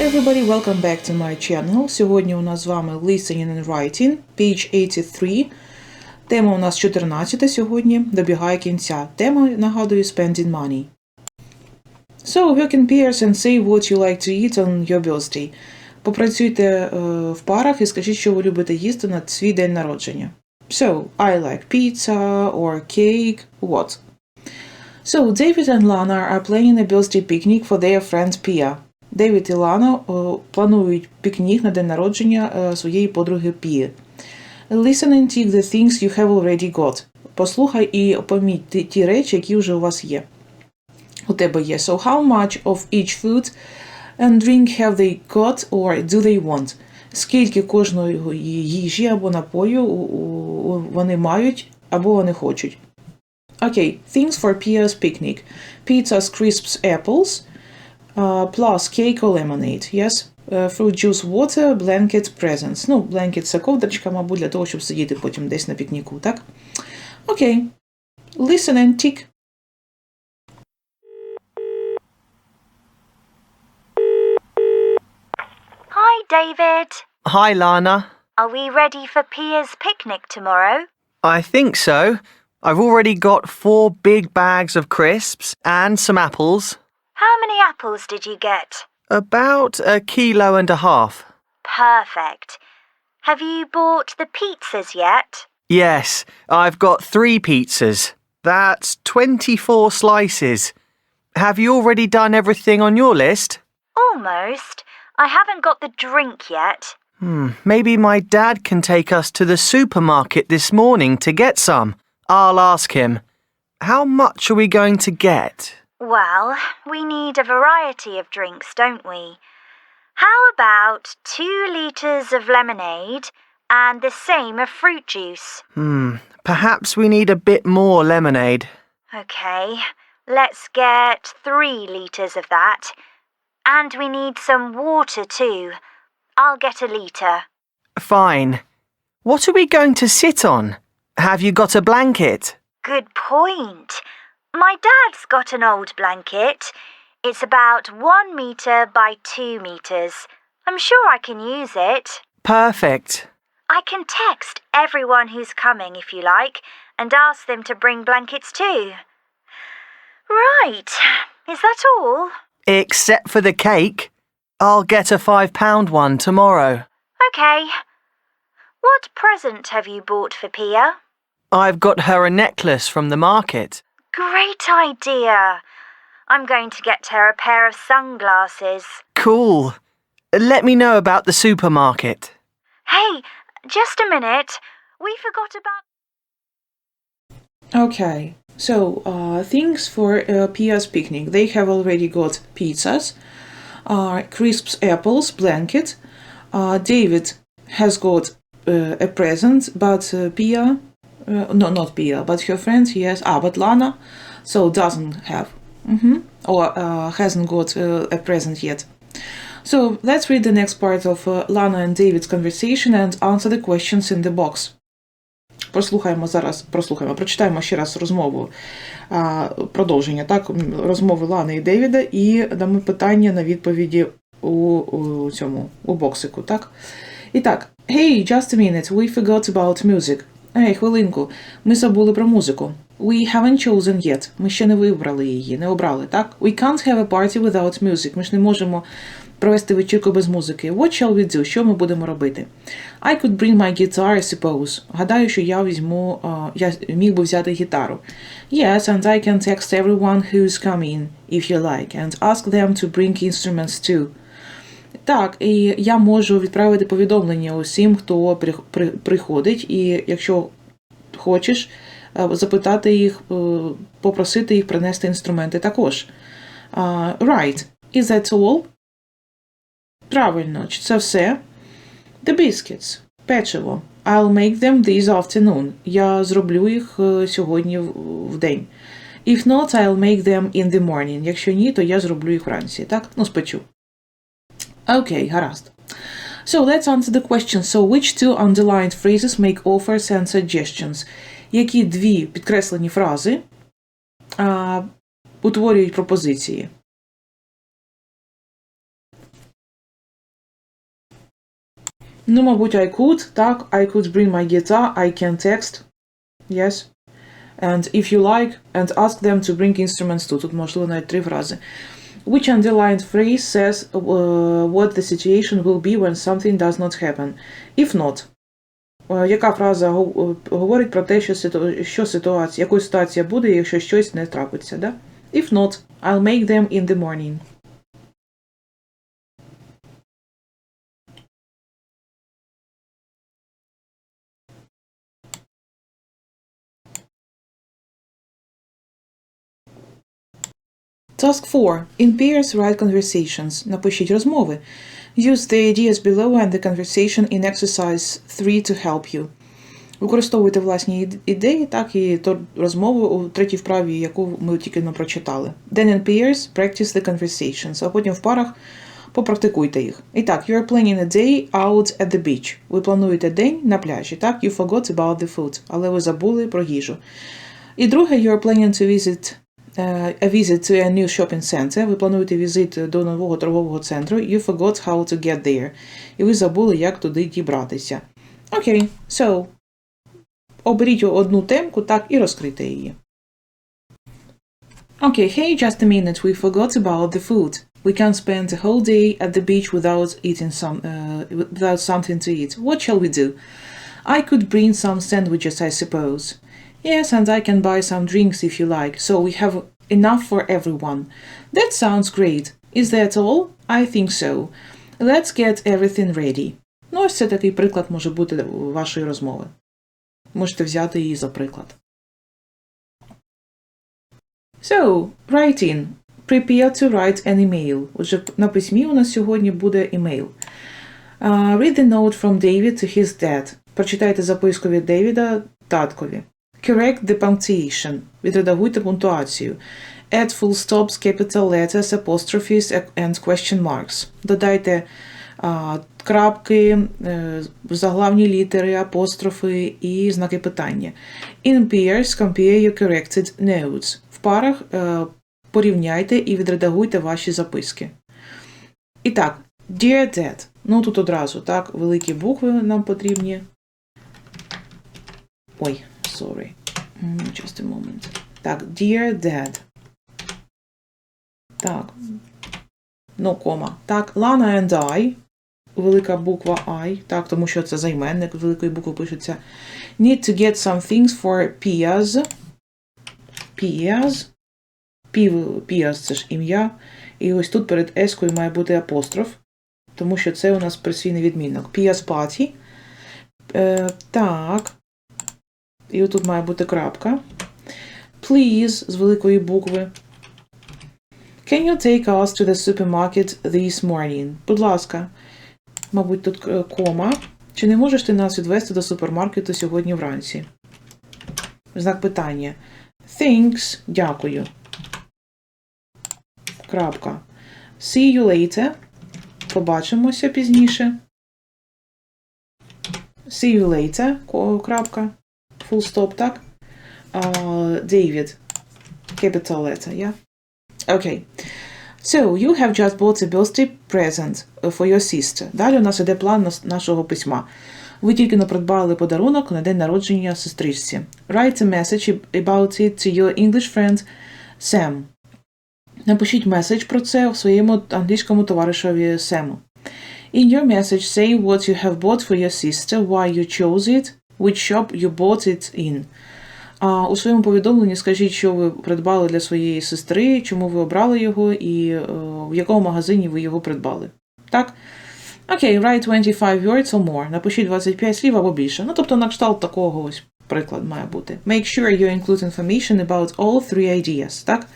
everybody, welcome back to my channel. Сьогодні у нас з вами Listening and Writing, page 83. Тема у нас 14 сьогодні, добігає кінця. Тема, нагадую, Spending Money. So, work in pairs and say what you like to eat on your birthday. Попрацюйте е, в парах і скажіть, що ви любите їсти на свій день народження. So, I like pizza or cake, what? So, David and Lana are planning a birthday picnic for their friend Pia. Девід і Лана е, планують пікнік на день народження е, своєї подруги Пії. Listen and take the things you have already got. Послухай і поміть ті, речі, які вже у вас є. У тебе є. So how much of each food and drink have they got or do they want? Скільки кожної їжі або напою вони мають або вони хочуть. Okay, things for Pia's picnic. Pizzas, crisps, apples. Uh, plus cake or lemonade, yes. Uh, fruit juice, water, blanket, presents. Ну, blanket це ковдрочка, мабуть, для того, щоб сидіти потім десь на пікніку, так? Окей. Listen and tick. Hi, David. Hi, Lana. Are we ready for Pia's picnic tomorrow? I think so. I've already got four big bags of crisps and some apples. How many apples did you get? About a kilo and a half. Perfect. Have you bought the pizzas yet? Yes, I've got three pizzas. That's 24 slices. Have you already done everything on your list? Almost. I haven't got the drink yet. Hmm, maybe my dad can take us to the supermarket this morning to get some. I'll ask him. How much are we going to get? Well, we need a variety of drinks, don't we? How about two litres of lemonade and the same of fruit juice? Hmm, perhaps we need a bit more lemonade. Okay, let's get three litres of that. And we need some water too. I'll get a litre. Fine. What are we going to sit on? Have you got a blanket? Good point. My dad's got an old blanket. It's about one metre by two metres. I'm sure I can use it. Perfect. I can text everyone who's coming if you like and ask them to bring blankets too. Right. Is that all? Except for the cake. I'll get a five pound one tomorrow. Okay. What present have you bought for Pia? I've got her a necklace from the market. Great idea. I'm going to get her a pair of sunglasses. Cool. Let me know about the supermarket. Hey, just a minute. We forgot about. Okay. So, uh, things for uh, Pia's picnic. They have already got pizzas, uh, crisps, apples, blanket. Uh, David has got uh, a present, but uh, Pia, uh, no, not Pia, but her friend, yes, ah, but Lana, so doesn't have, hmm or uh, hasn't got uh, a present yet. So let's read the next part of uh, Lana and David's conversation and answer the questions in the box. Прослухаємо зараз, прослухаємо, прочитаємо ще раз розмову а, продовження, так, розмови Лани і Девіда, і дамо питання на відповіді у, у цьому у боксику, так? І так, hey, just a minute, we forgot about music. Ей, хвилинку, ми забули про музику. We haven't chosen yet. Ми ще не вибрали її, не обрали, так? We can't have a party without music. Ми ж не можемо провести вечірку без музики. What shall we do? Що ми будемо робити? I could bring my guitar, I suppose. Гадаю, що я візьму, а, я міг би взяти гітару. Yes, and I can text everyone who's coming, if you like, and ask them to bring instruments too. Так, і я можу відправити повідомлення усім, хто при, при, приходить, і якщо хочеш, е, запитати їх, е, попросити їх принести інструменти також. А, right. Is that all? Правильно, чи це все? The biscuits. Печиво. I'll make them this afternoon. Я зроблю їх е, сьогодні в день. If not, I'll make them in the morning. Якщо ні, то я зроблю їх вранці. Так? Ну, спечу. Окей, гаразд. So let's answer the question. So which two underlined phrases make offers and suggestions? Які дві підкреслені фрази а, утворюють пропозиції? Ну, мабуть, I could, так, I could bring my guitar, I can text. Yes. And if you like, and ask them to bring instruments too. Тут можливо навіть три фрази. Which underlined phrase says uh, what the situation will be when something does not happen. If not. Е, Яка фраза гов- е, говорить про те, що, ситу... що ситуація, якою ситуація буде, якщо щось не трапиться, да? If not, I'll make them in the morning. Task 4. In pairs write conversations. Напишіть розмови. Use the ideas below and the conversation in exercise 3 to help you. Використовуйте власні ідеї, так і то розмову у третій вправі, яку ми тільки не прочитали. Then in pairs practice the conversations, а потім в парах попрактикуйте їх. І так, you're planning a day out at the beach. Ви плануєте день на пляжі, так? You forgot about the food, але ви забули про їжу. І друге, you're planning to visit е, a visit to a new shopping center. Ви плануєте візит до нового торгового центру. You forgot how to get there. І ви забули, як туди дібратися. Окей, so, оберіть одну темку, так, і розкрийте її. Okay, hey, just a minute, we forgot about the food. We can't spend the whole day at the beach without eating some, uh, without something to eat. What shall we do? I could bring some sandwiches, I suppose. Yes, and I can buy some drinks if you like, so we have enough for everyone. That sounds great. Is that all? I think so. Let's get everything ready. Ну, ось це такий приклад може бути вашої розмови. Можете взяти її за приклад. So, write in. Prepare to write an email. Отже, на письмі у нас сьогодні буде email. Uh, read the note from David to his dad. Прочитайте записку від Девіда таткові. Correct the punctuation. Відредагуйте пунктуацію. Add full stops, capital letters, apostrophes and question marks. Додайте а, крапки, е, заглавні літери, апострофи і знаки питання. In pairs, compare your corrected notes. В парах е, порівняйте і відредагуйте ваші записки. І так, Dear Dad. Ну тут одразу, так, великі букви нам потрібні. Sorry. Just a moment. Так, Dear Dad. Так. Ну, кома. Так, Lana and I. Велика буква I. Так, тому що це займенник великої букви пишеться. Need to get some things for. Piaz. Пів, Piaz це ж ім'я. І ось тут перед ескою має бути апостроф. Тому що це у нас присвійний відмінок. Piaz Party. Е, так. І отут має бути крапка. Please з великої букви. Can you take us to the supermarket this morning? Будь ласка. Мабуть, тут е, кома. Чи не можеш ти нас відвести до супермаркету сьогодні вранці? Знак питання. Thanks. Дякую. Крапка. See you later. Побачимося пізніше. See you later. Крапка. Full stop, так? Uh, David. Capital letter, yeah? Okay. So, you have just bought a birthday present for your sister. Далі у нас іде план нашого письма. Ви тільки не придбали подарунок на день народження сестричці. Write a message about it to your English friend Sam. Напишіть меседж про це в своєму англійському товаришеві Сему. In your message, say what you have bought for your sister, why you chose it, which shop you bought it in. А у своєму повідомленні скажіть, що ви придбали для своєї сестри, чому ви обрали його і е, в якому магазині ви його придбали. Так? Окей, write 25 words or more. Напишіть 25 слів або більше. Ну, тобто на кшталт такого ось приклад має бути. Make sure you include information about all three ideas. Так?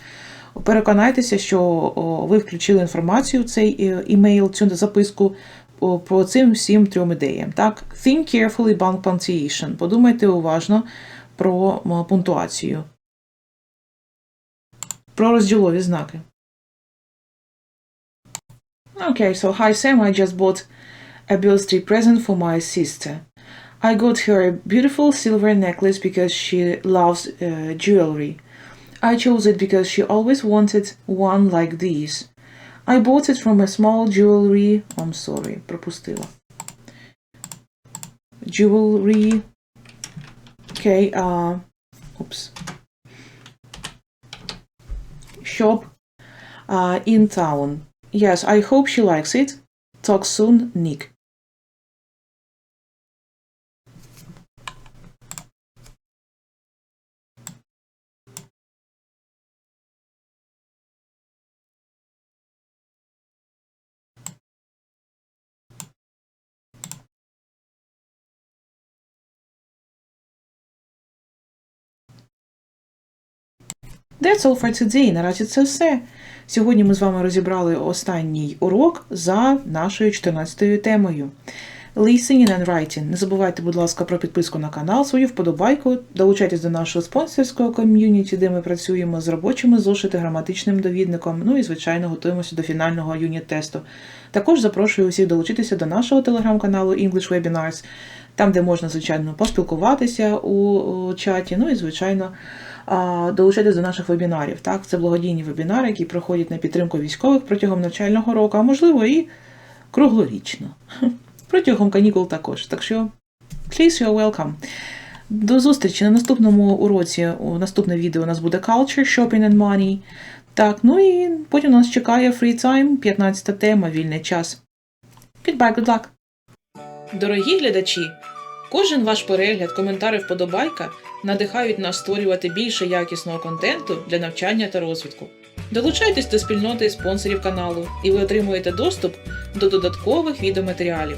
Переконайтеся, що ви включили інформацію в цей е, імейл, цю записку по цим всім трьом ідеям. Так? Think carefully about punctuation. Подумайте уважно про м, пунктуацію. Про розділові знаки. Okay, so hi Sam, I just bought a birthday present for my sister. I got her a beautiful silver necklace because she loves uh, jewelry. I chose it because she always wanted one like these. I bought it from a small jewelry. I'm sorry, пропустила. jewelry. Okay, uh, oops. Shop uh, in town. Yes, I hope she likes it. Talk soon, Nick. That's all for today. Наразі це все. Сьогодні ми з вами розібрали останній урок за нашою 14 темою. Listening and writing. Не забувайте, будь ласка, про підписку на канал, свою вподобайку. Долучайтесь до нашого спонсорського ком'юніті, де ми працюємо з робочими зошити, граматичним довідником. Ну і, звичайно, готуємося до фінального юніт-тесту. Також запрошую усіх долучитися до нашого телеграм-каналу English Webinars, там, де можна, звичайно, поспілкуватися у, чаті. Ну і, звичайно, долучайтесь до наших вебінарів. Так, це благодійні вебінари, які проходять на підтримку військових протягом навчального року, а можливо і круглорічно. Протягом канікул також. Так що, please, you're welcome. До зустрічі на наступному уроці. У наступне відео у нас буде Culture, Shopping and Money. Так, ну і потім нас чекає Free Time, 15 тема, вільний час. Goodbye, good luck! Дорогі глядачі! Кожен ваш перегляд, коментар і вподобайка надихають нас створювати більше якісного контенту для навчання та розвитку. Долучайтесь до спільноти спонсорів каналу, і ви отримуєте доступ до додаткових відеоматеріалів.